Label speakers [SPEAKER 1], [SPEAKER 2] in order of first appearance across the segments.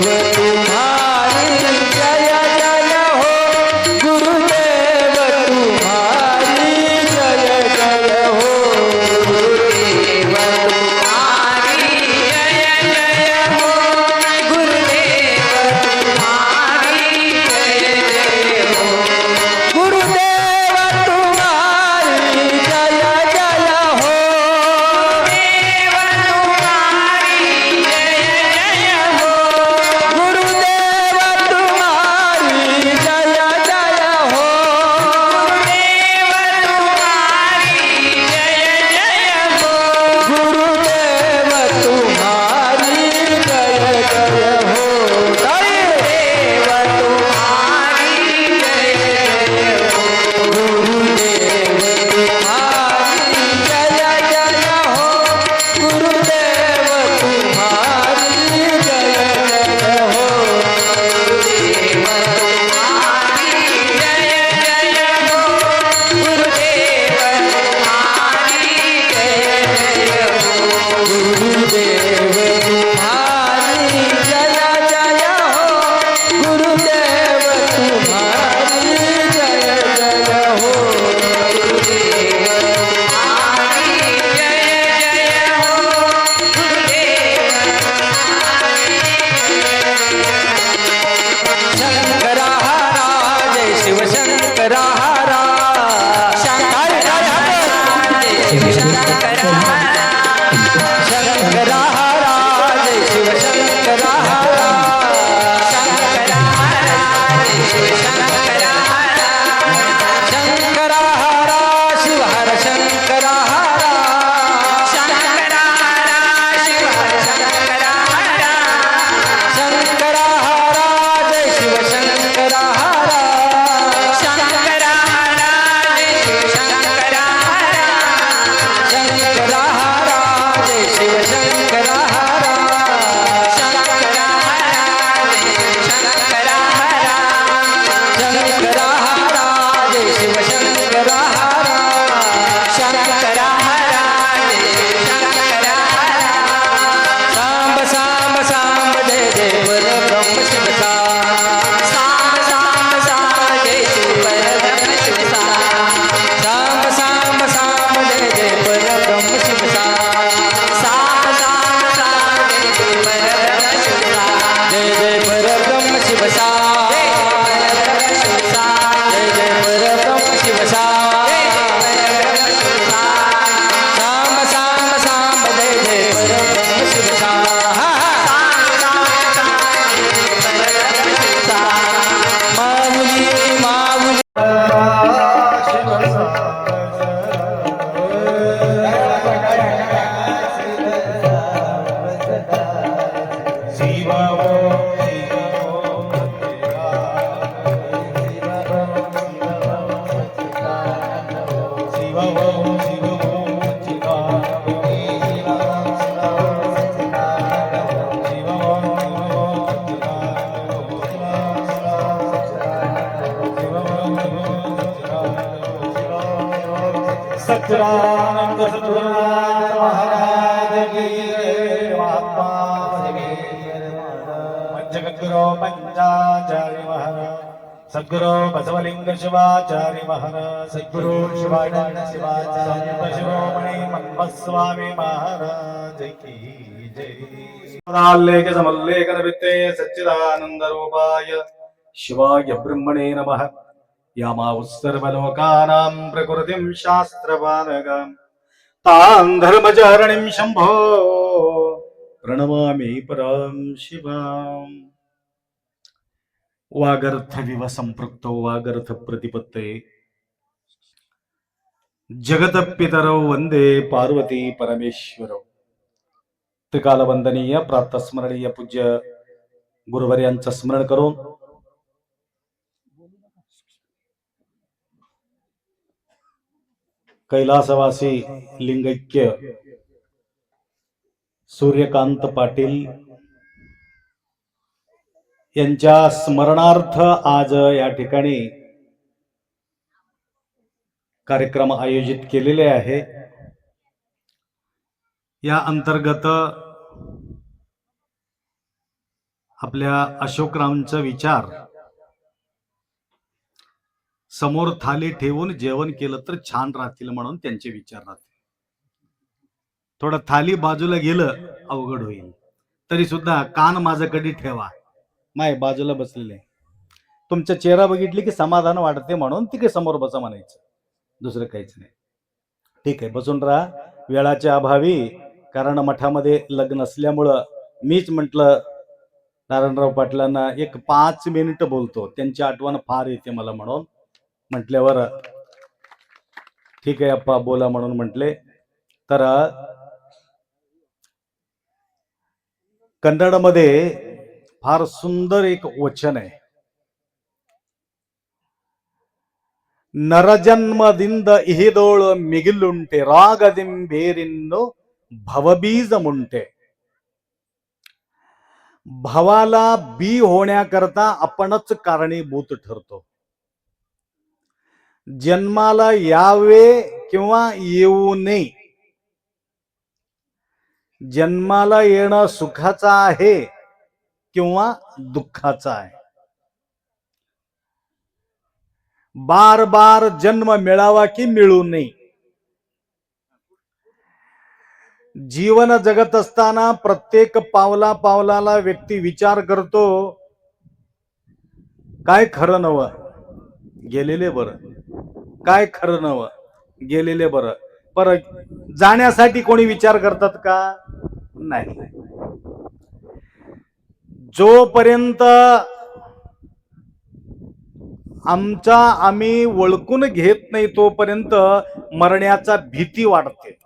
[SPEAKER 1] Thank. शिवानन्दाचार्य Maharaj सद्गुरो Basavalinga Shivacharya Maharaj सद्गुरो Shivanand Shivacharya शिरोमणि मन्मस्वामी महाराज की जय समल्लेखन वित्ते सच्चिदानंद रूपाय शिवाय ब्रह्मणे नमः यामावुस्सर्वलोकानां प्रकृतिं शास्त्रपानगां तां धर्मचारणिं शम्भो प्रणमामि परां शिवाम् वागर्थविव संपृक्तो वागर्थ प्रतिपत्ते जगतपितरौ वंदे पार्वती परमेश्वरौ। त्रिकालवंदनीय प्रातस्मरणीय पूज्य गुरुवर्यांचं स्मरण करून। कैलासवासी लिंगैक्य सूर्यकांत पाटील यांच्या स्मरणार्थ आज या ठिकाणी कार्यक्रम आयोजित केलेले आहे. या अंतर्गत
[SPEAKER 2] आपल्या अशोकरावांचा विचार समोर थाली ठेवून जेवण केलं तर छान राहतील म्हणून त्यांचे विचार राहतील. थोडं थाली बाजूला गेलं अवघड होईल. तरी सुद्धा कान माझ्याकडे ठेवा. माय बाजूला बसलेले. तुमचा चेहरा बघितली की समाधान वाटते म्हणून तिकडे समोर बसा म्हणायचं. दुसरं काहीच नाही. ठीक आहे बसून राहा. वेळाच्या अभावी कारण मठामध्ये लग्न असल्यामुळं मीच म्हटलं नारायणराव पाटलांना एक पाच मिनिट बोलतो. त्यांची आठवण फार येते मला म्हणून. म्हटल्यावर ठीक आहे अप्पा बोला म्हणून म्हटले. तर कन्नडमध्ये फार सुंदर एक वचन आहे ನರಜನ್ಮದಿಂದ ಇಹಿದೋಳು ಮಿಗಿಲುಂಟೆ ರಾಗದಿಂಬೇರಿನ್ನು भवबीज मुंटे भवाला बी होण्याकरता आपणच कारणीभूत ठरतो जन्माला यावे किंवा येऊ नये जन्माला येणं सुखाचं आहे किंवा दुःखाचा आहे. बार बार जन्म मिळावा की मिळू नये. जीवन जगत असताना प्रत्येक पावला पावलाला व्यक्ती विचार करतो काय खरं नव? गेलेले बरं. काय खरं नव? गेलेले बरं. पर जाण्यासाठी कोणी विचार करतात का? नाही. जोपर्यंत आमचा आम्ही ओळखून घेत नाही तोपर्यंत मरण्याचा भीती वाटते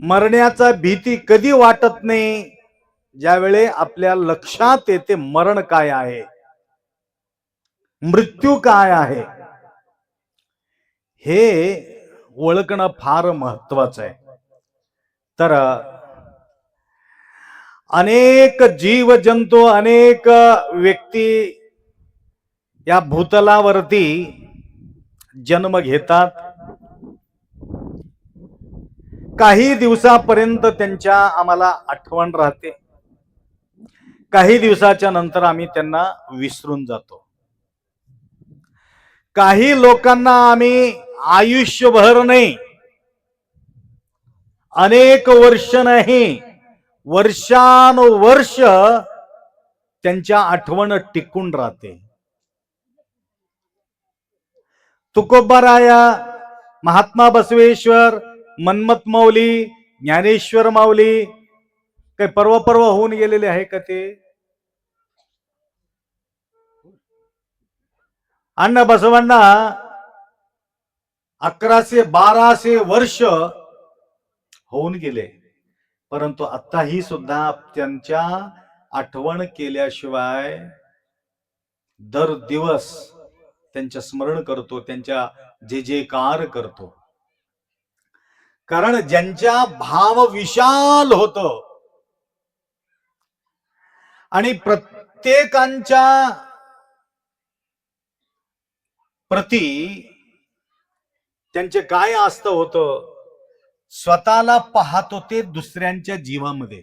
[SPEAKER 2] मरण्याचा भीती कधी वाटत नाही? ज्यावेळे आपल्या लक्षात येते मरण काय आहे मृत्यू काय आहे. हे ओळखणं फार महत्वाचं आहे. तर अनेक जीव जंतू अनेक व्यक्ती या भूतलावरती जन्म घेतात. काही दिवसापर्यंत त्यांच्या आम्हाला आठवण राहते. काही दिवसाच्या नंतर आम्ही त्यांना विसरून जातो. काही लोकांना आम्ही आयुष्यभर नाही अनेक वर्ष नाही वर्षानुवर्ष त्यांच्या आठवण टिकून राहते. तुकोबाराया महात्मा बसवेश्वर मन्मथ माऊली ज्ञानेश्वर माऊली काही पर्व पर्व होऊन गेलेले आहे का ते? अण्णा बसवांना अकराशे बाराशे वर्ष होऊन गेले. परंतु आताही सुद्धा त्यांच्या आठवण केल्याशिवाय दर दिवस त्यांच्या स्मरण करतो त्यांच्या जे जेकार करतो. कारण ज्यांच्या भाव विशाल होत आणि प्रत्येकांच्या प्रती त्यांचे काय असतं होतं? स्वतःला पाहत होते दुसऱ्यांच्या जीवामध्ये.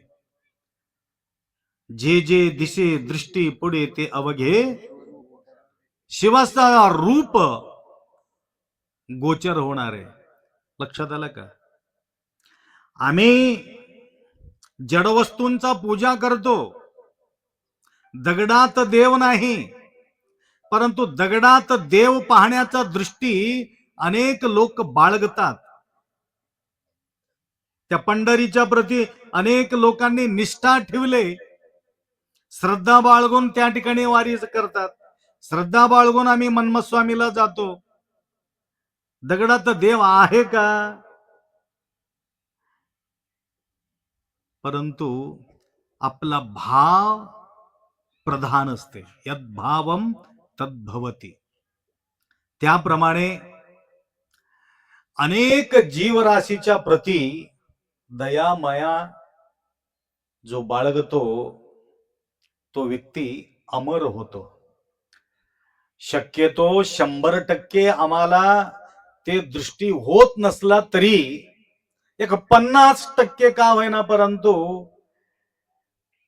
[SPEAKER 2] जे जे दिसे दृष्टी पुढे ते अवघे शिवाचा रूप गोचर होणार. आहे लक्षात आलं का? आम्ही जडवस्तूंचा पूजा करतो. दगडात देव नाही परंतु दगडात देव पाहण्याचा दृष्टी अनेक लोक बाळगतात. त्या पंढरीच्या प्रती अनेक लोकांनी निष्ठा ठेवले. श्रद्धा बाळगून त्या ठिकाणी वारी करतात. श्रद्धा बाळगून आम्ही मन्मस्वामीला जातो. दगडात देव आहे का? परंतु आपला भाव प्रधान असते. यद भावम तद्भवती त्याप्रमाणे अनेक जीवराशीच्या प्रती दयामया जो बाळगतो तो व्यक्ती अमर होतो. शक्यतो शंभर टक्के आम्हाला ते दृष्टी होत नसला तरी एक पन्नास टक्के का होईना परंतु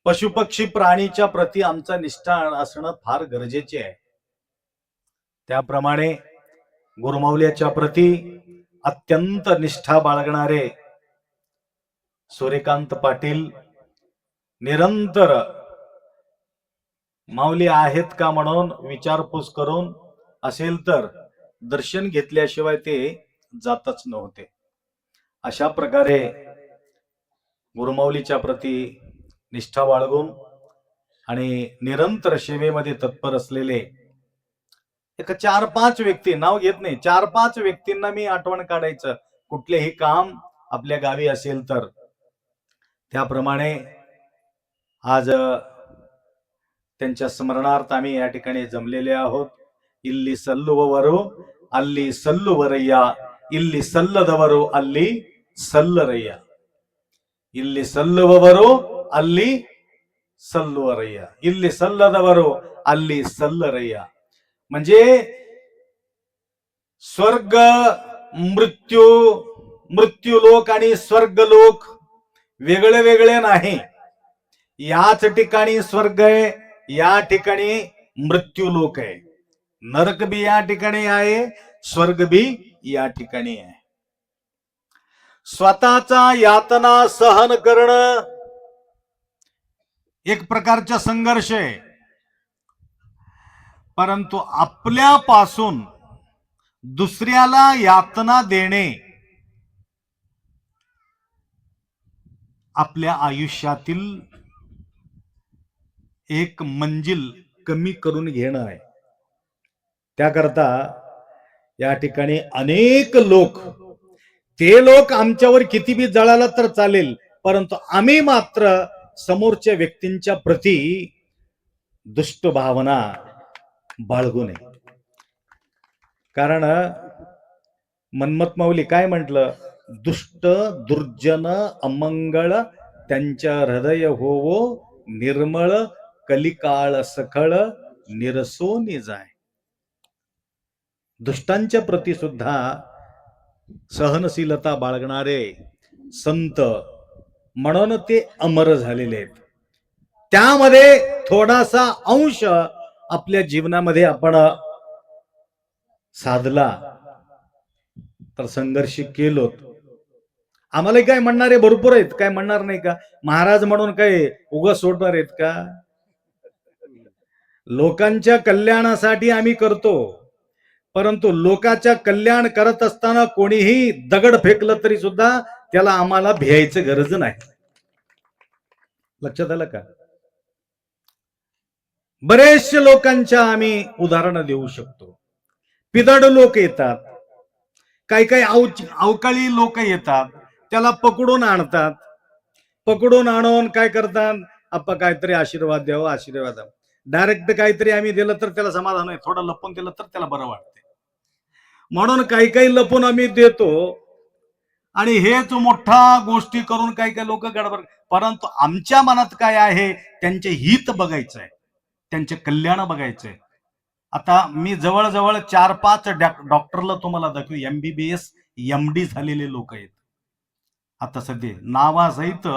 [SPEAKER 2] पशुपक्षी प्राणीच्या प्रती आमचा निष्ठा असणं फार गरजेचे आहे. त्याप्रमाणे गुरुमावल्याच्या प्रती अत्यंत निष्ठा बाळगणारे सूर्यकांत पाटील निरंतर माऊली आहेत का म्हणून विचारपूस करून असेल तर दर्शन घेतल्याशिवाय ते जातच नव्हते. अशा प्रकारे गुरुमाऊलीच्या प्रती निष्ठा बाळगून आणि निरंतर सेवेमध्ये तत्पर असलेले एक चार पाच व्यक्ती नाव घेत नाही चार पाच व्यक्तींना मी आठवण काढायचं. कुठलेही काम आपल्या गावी असेल तर त्याप्रमाणे आज अ, त्यांच्या स्मरणार्थ आम्ही या ठिकाणी जमलेले आहोत ಇಲ್ಲಿ ಸಲ್ಲುವವರು ಅಲ್ಲಿ ಸಲ್ಲುವರಯ್ಯ ಇಲ್ಲಿ ಸಲ್ಲದವರು ಅಲ್ಲಿ ಸಲ್ಲರಯ್ಯ ಇಲ್ಲಿ ಸಲ್ಲುವವರು ಅಲ್ಲಿ ಸಲ್ಲುವರಯ್ಯ ಇಲ್ಲಿ ಸಲ್ಲದವರು ಅಲ್ಲಿ ಸಲ್ಲರಯ್ಯ म्हणजे स्वर्ग मृत्यू मृत्यूलोक आणि स्वर्गलोक वेगळे वेगळे नाही. याच ठिकाणी स्वर्ग आहे या ठिकाणी मृत्यू लोक आहे. नरक बी या ठिकाणी आहे स्वर्ग बी या ठिकाणी आहे. स्वतःचा यातना सहन करणं एक प्रकारचा संघर्ष आहे. परंतु आपल्यापासून दुसऱ्याला यातना देणे आपल्या आयुष्यातील एक मंजिल कमी करून घेणं आहे. त्याकरता या ठिकाणी अनेक लोक ते लोक आमच्यावर किती बी जळाला तर चालेल परंतु आम्ही मात्र समोरच्या व्यक्तींच्या प्रती दुष्ट भावना बाळगू नये. कारण मन्मथ माऊली काय म्हटलं? दुष्ट दुर्जन अमंगळ त्यांच्या हृदय होवो निर्मळ कलिकाळ सखळ निरसोनी जाय दुष्टांच्या प्रती सुद्धा सहनशीलता बाळगणारे संत म्हणून ते अमर झालेले आहेत त्यामध्ये थोडासा अंश आपल्या जीवनामध्ये आपण साधला तर संघर्ष केलोत. आम्हाला काय म्हणणारे भरपूर आहेत काय म्हणणार नाही का? महाराज म्हणून काय उगा सोडणार आहेत का? लोकांच्या कल्याणासाठी आम्ही करतो परंतु लोकांच्या कल्याण करत असताना कोणीही दगड फेकलं तरी सुद्धा त्याला आम्हाला भ्यायचं गरज नाही. लक्षात आलं का? बरेचशे लोकांच्या आम्ही उदाहरणं देऊ शकतो. पिदड लोक येतात काही काही अव- अवकाळी लोक येतात त्याला पकडून आणतात. पकडून आणून काय करतात? आपण काहीतरी आशीर्वाद द्यावा आशीर्वाद द्यावा. डायरेक्ट काहीतरी आम्ही दिलं तर त्याला समाधान आहे थोडं लपून दिलं तर त्याला बरं वाटते म्हणून काही काही लपून आम्ही देतो. आणि हेच मोठा गोष्टी करून काही काही लोक गडबड परंतु आमच्या मनात काय आहे? त्यांचे हित बघायचं आहे त्यांचे कल्याण बघायचंय. आता मी जवळजवळ चार पाच डॉक्टरला तुम्हाला दाखवू. एमबीबीएस एम डी झालेले लोक आहेत. आता सध्या नावासहित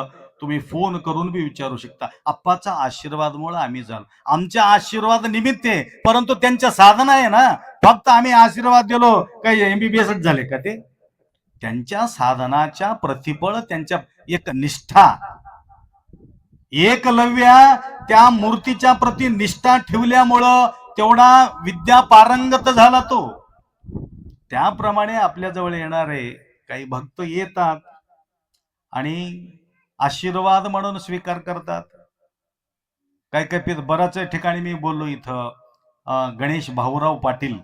[SPEAKER 2] तुम्ही फोन करून बी विचारू शकता. आप्पाचा आशीर्वादमुळे आम्ही झालो. आमच्या आशीर्वाद निमित्त आहे परंतु त्यांच्या साधना आहे ना. फक्त आम्ही आशीर्वाद दिलो. काही एमबीबीएसच झाले का ते? त्यांच्या साधनाच्या प्रतिफळ त्यांच्या एक निष्ठा. एकलव्या त्या मूर्तीच्या प्रती निष्ठा ठेवल्यामुळं तेवढा विद्या पारंगत झाला तो. त्याप्रमाणे आपल्याजवळ येणारे काही भक्त येतात. आणि आशीर्वाद म्हणून स्वीकार करतात. काय काय बऱ्याच ठिकाणी मी बोललो इथं गणेश भाऊराव पाटील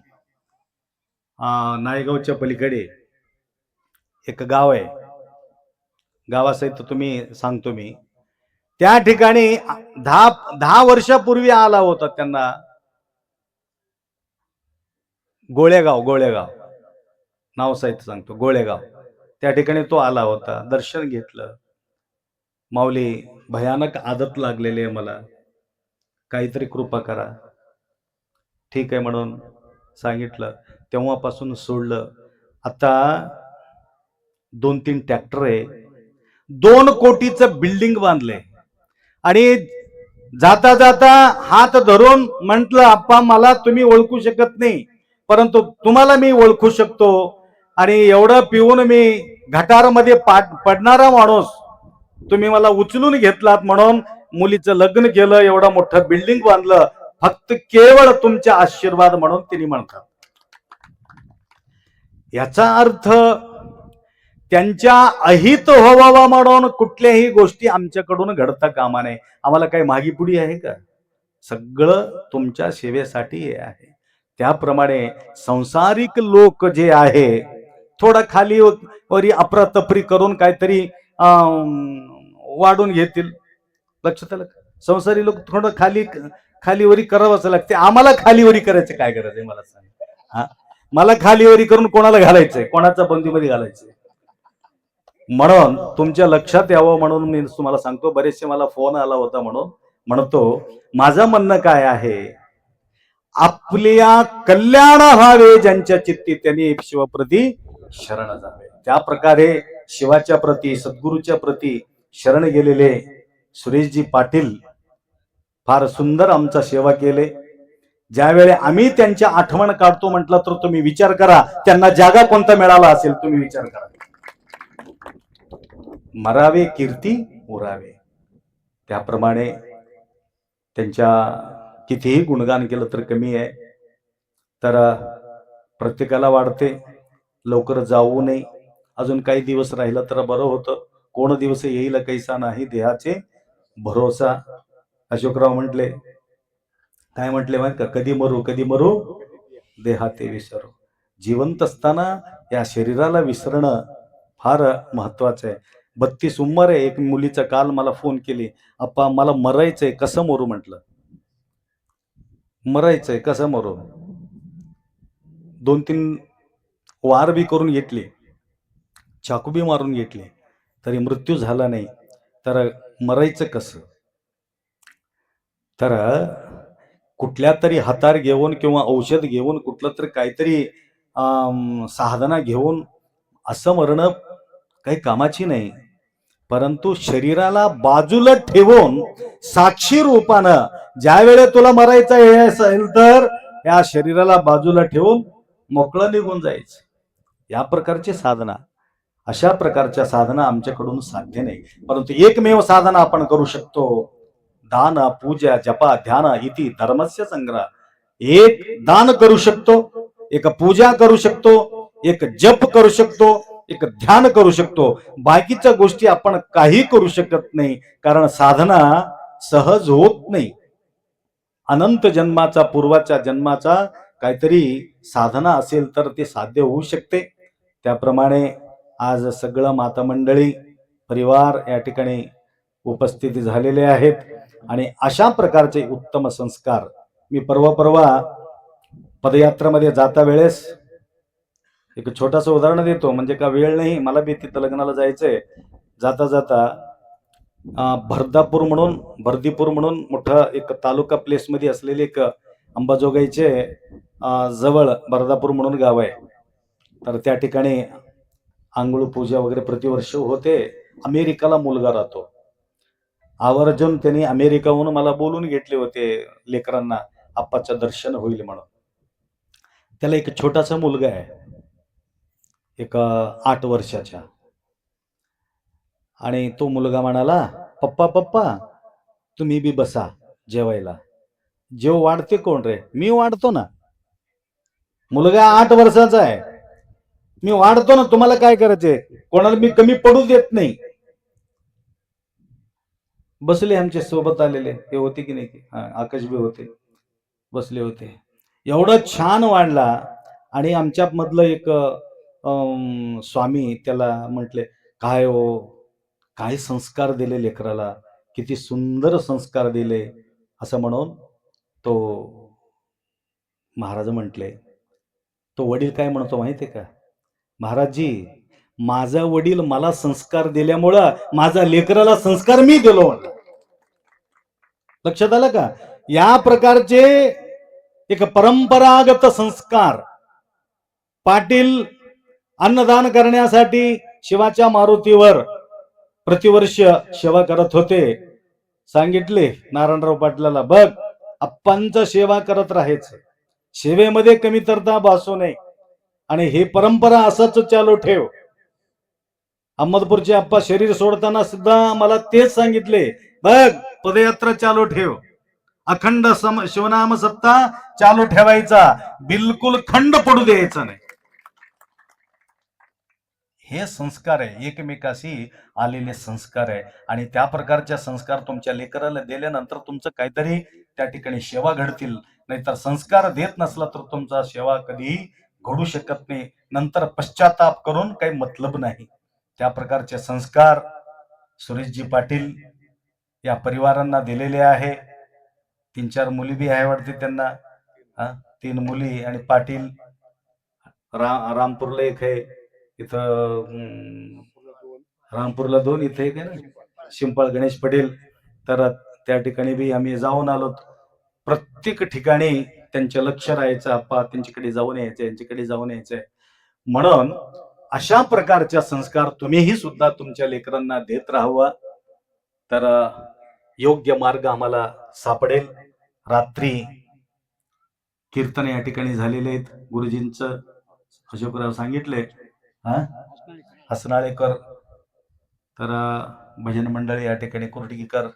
[SPEAKER 2] नायगावच्या पलीकडे एक गाव आहे. गावासहित तुम्ही सांगतो मी. त्या ठिकाणी दहा दहा वर्षापूर्वी आला होता त्यांना गोळेगाव गोळेगाव. नाव सहित सांगतो गोळेगाव. त्या ठिकाणी तो आला होता. दर्शन घेतलं. माऊली भयानक आदत लागलेली आहे मला. काहीतरी कृपा करा. ठीक आहे म्हणून सांगितलं. तेव्हापासून सोडलं. आता दोन तीन ट्रॅक्टर आहे. दोन कोटीचं बिल्डिंग बांधलंय. आणि जाता जाता हात धरून म्हंटल आप्पा मला तुम्ही ओळखू शकत नाही. परंतु तुम्हाला मी ओळखू शकतो. आणि एवढं पिऊन मी घटारमध्ये पाड- पडणारा माणूस तुम्ही मला उचलून घेतलात म्हणून मुलीचं लग्न केलं एवढं मोठं बिल्डिंग बांधलं फक्त केवळ तुमच्या आशीर्वाद म्हणून तिने म्हणतात. याचा अर्थ त्यांच्या अहित व्हावा म्हणून कुठल्याही गोष्टी आमच्याकडून घडता कामा नये. आम्हाला काही मागीपुडी आहे का? सगळं तुमच्या सेवेसाठी हे आहे. त्याप्रमाणे संसारिक लोक जे आहे थोडं खाली वरी अप्रतपरी करून काहीतरी वाढून घेतील. लक्षात आलं संसारी लोक थोडं खाली खालीवरी करावंच लागते. आम्हाला खालीवरी करायचं काय गरज आहे मला सांग. हा? मला खालीवरी करून कोणाला घालायचंय? कोणाचा बंदीमध्ये घालायचंय? म्हणून तुमच्या लक्षात यावं म्हणून मी तुम्हाला सांगतो. बरेचसे मला फोन आला होता म्हणून म्हणतो माझं म्हणणं काय आहे? आपल्या कल्याण व्हावे ज्यांच्या चित्ती त्यांनी शिवप्रती शरण जावे. त्या प्रकारे शिवाच्या प्रती सद्गुरूच्या प्रती शरण गेलेले सुरेशजी पाटील फार सुंदर आमचा सेवा केले. ज्यावेळी आम्ही त्यांच्या आठवण काढतो म्हटलं तर तुम्ही विचार करा त्यांना जागा कोणता मिळाला असेल तुम्ही विचार करा. मरावे कीर्ती उरावे. त्याप्रमाणे त्यांच्या कितीही गुणगान केलं तर कमी आहे. तर प्रत्येकाला वाढते. लवकर जाऊ नये. अजून काही दिवस राहिलं तर बरं होतं. कोण दिवस येईल कैसा नाही देहाचे भरोसा. अशोकराव म्हटले काय म्हटले माहीत का? कधी मरू कधी मरू? देहाते विसरू. जिवंत असताना या शरीराला विसरणं फार महत्वाचं आहे. बत्तीस उंमर आहे एक मुलीचा काल मला फोन केली अप्पा मला मरायचंय कसं मरू? म्हटलं. मरायचंय कसं मरू? दोन तीन वार बी करून घेतले. चाकूबी मारून घेतले. तरी मृत्यू झाला नाही. तर मरायचं कसं? तर कुठल्या तरी हातार घेऊन किंवा औषध घेऊन कुठलं तरी काहीतरी साधना घेऊन असं मरणं काही कामाची नाही. परंतु शरीराला बाजूला ठेवून साक्षी रूपानं ज्या वेळेला तुला मरायचं हे असेल तर या शरीराला बाजूला ठेवून मोकळं निघून जायचं. या प्रकारची साधना अशा प्रकारच्या साधना आमच्याकडून साध्य नाही. परंतु एकमेव साधना आपण करू शकतो. दान पूजा जपा ध्यान इति धर्मस्य संग्रह. एक दान करू शकतो एक पूजा करू शकतो एक जप करू शकतो एक ध्यान करू शकतो. बाकीच्या गोष्टी आपण काही करू शकत नाही कारण साधना सहज होत नाही. अनंत जन्माचा पूर्वाच्या जन्माचा काहीतरी साधना असेल तर ते साध्य होऊ शकते. त्याप्रमाणे आज सगळं माता मंडळी परिवार या ठिकाणी उपस्थिती झालेले आहेत. आणि अशा प्रकारचे उत्तम संस्कार मी परवा परवा पदयात्रामध्ये जाता वेळेस एक छोटंसं उदाहरण देतो. म्हणजे का वेळ नाही मला बी तिथं लग्नाला जायचंय. जाता जाता भरदापूर म्हणून भरदीपूर म्हणून मोठं एक तालुका प्लेसमध्ये असलेले एक अंबाजोगाईचे जवळ भरदापूर म्हणून गाव आहे. तर त्या ठिकाणी आंघोळ पूजा वगैरे प्रतिवर्ष होते. अमेरिकाला मुलगा राहतो. आवर्जून त्यांनी अमेरिकाहून मला बोलून घेतले होते लेकरांना आप्पाचं दर्शन होईल म्हणून. त्याला एक छोटासा मुलगा आहे. एक आठ वर्षाच्या आणि तो मुलगा म्हणाला पप्पा पप्पा तुम्ही बी बसा जेवायला. जेव वाढते कोण रे? मी वाढतो ना. मुलगा आठ वर्षाचा आहे. मी वाढतो ना तुम्हाला काय करायचंय? कोणाला मी कमी पडू देत नाही. बसले आमच्यासोबत आलेले. ते होते की नाही आकाश बी होते. बसले होते. एवढं छान वाढला आणि आमच्या मधलं एक स्वामी त्याला म्हटले काय हो? काय संस्कार दिले लेकराला? किती सुंदर संस्कार दिले. असं म्हणून तो महाराज म्हटले तो वडील काय म्हणतो माहितीये का? महाराजजी माझा वडील मला संस्कार दिल्यामुळं माझा लेकराला संस्कार मी दिलो लक्षात आलं का? या प्रकारचे एक परंपरागत संस्कार पाटील अन्नदान करण्यासाठी शिवाच्या मारुतीवर प्रतिवर्ष सेवा करत होते. सांगितले नारायणराव पाटलाला बघ अप्पांचा सेवा करत राहायचं. सेवेमध्ये कमी तरता भासू नये. आणि हे परंपरा असंच चालू ठेव. अहमदपूरचे आप्पा शरीर सोडताना सुद्धा मला तेच सांगितले बघ पदयात्रा चालू ठेव. अखंड सम शिवनाम सत्ता चालू ठेवायचा. बिलकुल खंड पडू द्यायचा नाही. हे संस्कार आहे एकमेकाशी आलेले संस्कार आहे. आणि त्या प्रकारच्या संस्कार तुमच्या लेकराला दिल्यानंतर तुमचं काहीतरी त्या ठिकाणी सेवा घडतील. नाहीतर संस्कार देत नसला तर तुमचा सेवा कधीही घडू शकत नाही. नंतर पश्चाताप करून काही मतलब नाही. त्या प्रकारचे संस्कार सुरेशजी पाटील या परिवारांना दिलेले आहे. तीन चार मुली बी आहे वाटते त्यांना. तीन मुली आणि पाटील. रा रामपूरला एक आहे. इथं रामपूरला दोन इथे एक आहे ना. शिंपळ गणेश पटेल. तर त्या ठिकाणी बी आम्ही जाऊन आलो. प्रत्येक ठिकाणी त्यांच्या लक्ष राहायचं अप्पा त्यांच्याकडे जाऊन यायचं यांच्याकडे जाऊन यायचंय. म्हणून अशा प्रकारच्या संस्कार तुम्हीही सुद्धा तुमच्या लेकरांना देत राहावा. तर योग्य मार्ग आम्हाला सापडेल. रात्री कीर्तन या ठिकाणी झालेले आहेत. गुरुजींचं अशोकराव सांगितले हा? हसनाळेकर तर भजन मंडळी या ठिकाणी कुर्डीकर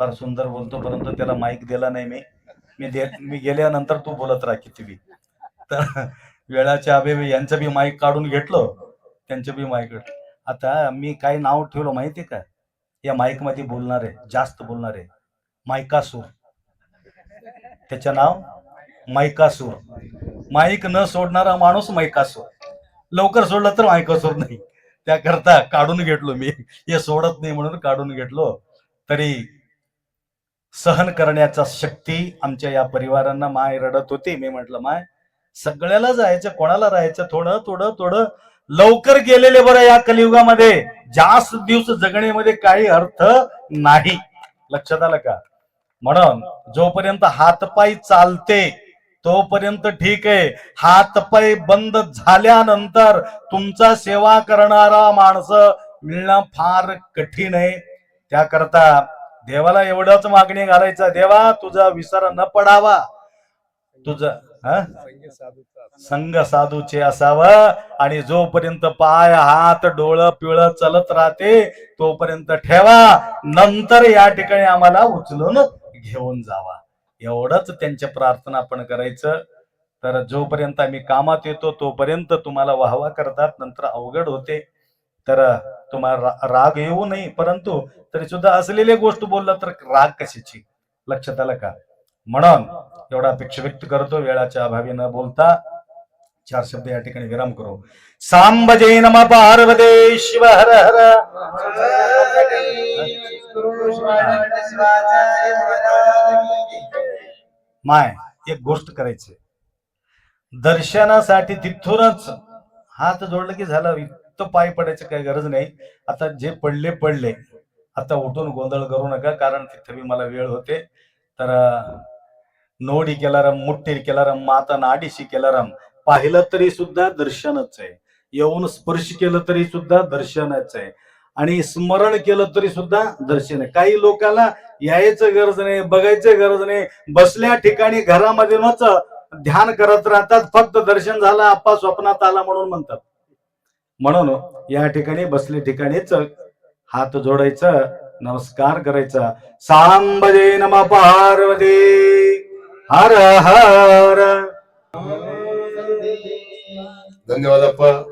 [SPEAKER 2] फार सुंदर बोलतो परंतु त्याला माईक दिला नाही मी. मी दे मी गेल्यानंतर तू बोलत राहा किती बी. तर वेळाच्या अभेवे यांचं बी माईक काढून घेतलं त्यांचं बी माईक आता मी काय नाव ठेवलं माहितीये का? या माईकमध्ये बोलणार आहे जास्त बोलणार. आहे मायकासूर त्याचं नाव? मायकासूर माईक न सोडणारा माणूस मायकासूर लवकर सोडलं तर मायकासूर नाही. त्याकरता काढून घेतलो मी. हे सोडत नाही म्हणून काढून घेतलो. तरी सहन करण्याचा शक्ती आमच्या या परिवारांना माय रडत होती. मी म्हटलं माय सगळ्याला जायचं कोणाला राहायचं? थोडं थोडं थोडं लवकर गेलेले बरं या कलियुगामध्ये. जास्त दिवस जगण्यामध्ये काही अर्थ नाही. लक्षात आलं का? म्हणून जोपर्यंत हातपाय चालते तोपर्यंत ठीक आहे. हातपाय बंद झाल्यानंतर तुमचा सेवा करणारा माणसं मिळणं फार कठीण आहे. त्याकरता देवाला एवढंच मागणी घालायचं देवा तुझा विसर न पडावा. तुझं संघ साधूचे असावं आणि जोपर्यंत पाय हात डोळ पिळ चलत राहते तोपर्यंत ठेवा. नंतर या ठिकाणी आम्हाला उचलून घेऊन जावा. एवढंच त्यांच्या प्रार्थना आपण करायचं. तर जोपर्यंत आम्ही कामात येतो तोपर्यंत तुम्हाला वाहवा करतात नंतर अवघड होते. तर तुम्हाला राग येऊ नये परंतु तरी सुद्धा असलेली गोष्ट बोलला तर राग कशाची? लक्षात आलं का? म्हणून एवढा अपेक्षा व्यक्त करतो वेळाच्या अभावी न बोलता चार शब्द या ठिकाणी विराम करू. सांब जय नम पार्वते शिव हर हर. माय एक गोष्ट करायची. दर्शनासाठी तिथूनच हात जोडलं की झालं इथं पाय पडायचं काही गरज नाही. आता जे पडले पडले. आता उठून गोंधळ करू नका कारण तिथे बी मला वेळ होते. तर नोडी केलारम मुठ्ठी केलारम माता नाडीशी केलारम पाहिलं तरी सुद्धा दर्शनच आहे. येऊन स्पर्श केलं तरी सुद्धा दर्शनच आहे. आणि स्मरण केलं तरी सुद्धा दर्शन आहे. काही लोकांना यायचं गरज नाही बघायचं गरज नाही. बसल्या ठिकाणी घरामध्ये ध्यान करत राहतात फक्त दर्शन झालं आप्पा स्वप्नात आला म्हणून म्हणतात. म्हणून या ठिकाणी बसले ठिकाणीच हात जोडायचं नमस्कार करायचा. सांबजे नम पार्वती. हर हर.
[SPEAKER 3] धन्यवाद अप्पा.